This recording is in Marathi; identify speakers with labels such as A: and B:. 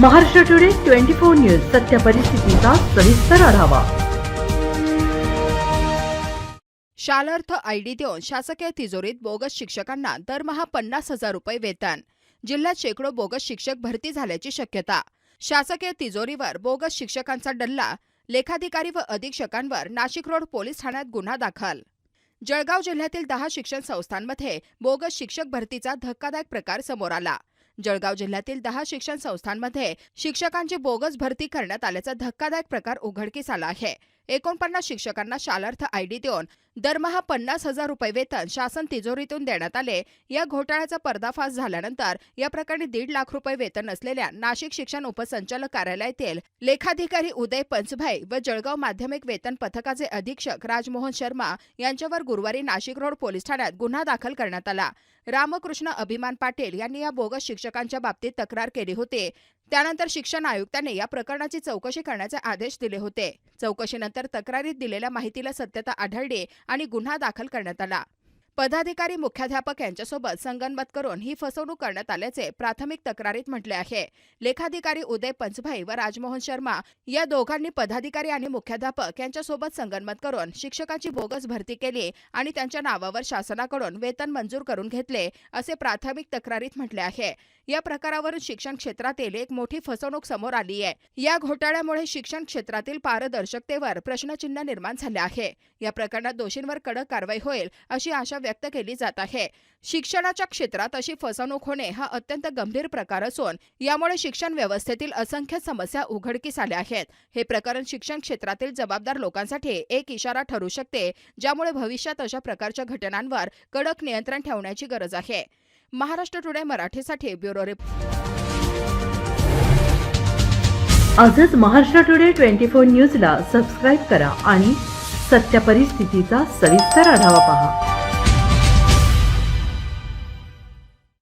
A: Maharashtra today twenty four news सत्य परिस्थितीचा सविस्तर आढावा.
B: शालार्थ आयडी देऊन शासकीय तिजोरीत बोगस शिक्षकांना दरमहा पन्नास हजार रुपये वेतन. जिल्ह्यात शेकडो बोगस शिक्षक भरती झाल्याची शक्यता. शासकीय तिजोरीवर बोगस शिक्षकांचा डल्ला लेखाधिकारी व अधीक्षकांवर नाशिक रोड पोलीस ठाण्यात गुन्हा दाखल. जळगाव जिल्ह्यातील दहा शिक्षण संस्थांमध्ये बोगस शिक्षक भरतीचा धक्कादायक प्रकार समोर आला. जळगाव जिल्ह्यातील दहा शिक्षण संस्थांमध्ये शिक्षकांची बोगस भरती करण्यात आल्याचा धक्कादायक प्रकार उघडकीस आला आहे. एकोणपन्नास शिक्षकांना शालार्थ आयडी देऊन दरमहा पन्नास हजार रुपये वेतन शासन तिजोरीतून देण्यात आले. या घोटाळ्याचा पर्दाफाश झाल्यानंतर या प्रकरणी दीड लाख रुपये वेतन असलेल्या नाशिक शिक्षण उपसंचालक कार्यालयातील लेखाधिकारी उदय पंचभाई व जळगाव माध्यमिक वेतन पथकाचे अधीक्षक राजमोहन शर्मा यांच्यावर गुरुवारी नाशिक रोड पोलीस ठाण्यात गुन्हा दाखल करण्यात आला. रामकृष्ण अभिमान पाटील यांनी या बोगस शिक्षकांच्या बाबतीत तक्रार केली होती. त्यानंतर शिक्षण आयुक्ताने या प्रकरणाची चौकशी करण्याचे आदेश दिले होते. चौकशीनंतर तक्रारीत दिलेल्या माहितीला सत्यता आढळली आणि गुन्हा दाखल करण्यात आला. पदाधिकारी मुख्याध्यापक यांच्यासोबत संगनमत करून ही फसवणूक करण्यात आल्याचे प्राथमिक तक्रारीत म्हटले आहे. लेखाधिकारी उदय पंचभाई व राजमोहन शर्मा या दोघांनी पदाधिकारी आणि मुख्याध्यापक यांच्यासोबत संगनमत करून शिक्षकाची बोगस भरती केली आणि त्यांच्या नावावर शासनाकडून वेतन मंजूर करून घेतले असे प्राथमिक तक्रारीत म्हटले आहे. या प्रकारावरून शिक्षण क्षेत्रातील एक मोठी फसवणूक समोर आली आहे. या घोटाळ्यामुळे शिक्षण क्षेत्रातील पारदर्शकतेवर प्रश्नचिन्ह निर्माण झाले आहे. या प्रकरणात दोषींवर कडक कारवाई होईल अशी आशा व्यक्त केली जात आहे. शिक्षणाच्या क्षेत्रात अशी फसवणूक होणे हा अत्यंत गंभीर प्रकार असून यामुळे शिक्षण व्यवस्थेतील असंख्य समस्या उघडकीस आल्या आहेत. हे प्रकरण शिक्षण क्षेत्रातील जबाबदार लोकांसाठी एक इशारा ठरू शकते ज्यामुळे भविष्यात अशा प्रकारच्या घटनांवर कडक नियंत्रण ठेवण्याची गरज आहे. महाराष्ट्र टुडे मराठीसाठी ब्युरो रिपोर्ट
A: आजच महाराष्ट्र टुडे ट्वेंटी फोर न्यूजला सबस्क्राईब करा आणि सत्य परिस्थितीचा सविस्तर आढावा पहा.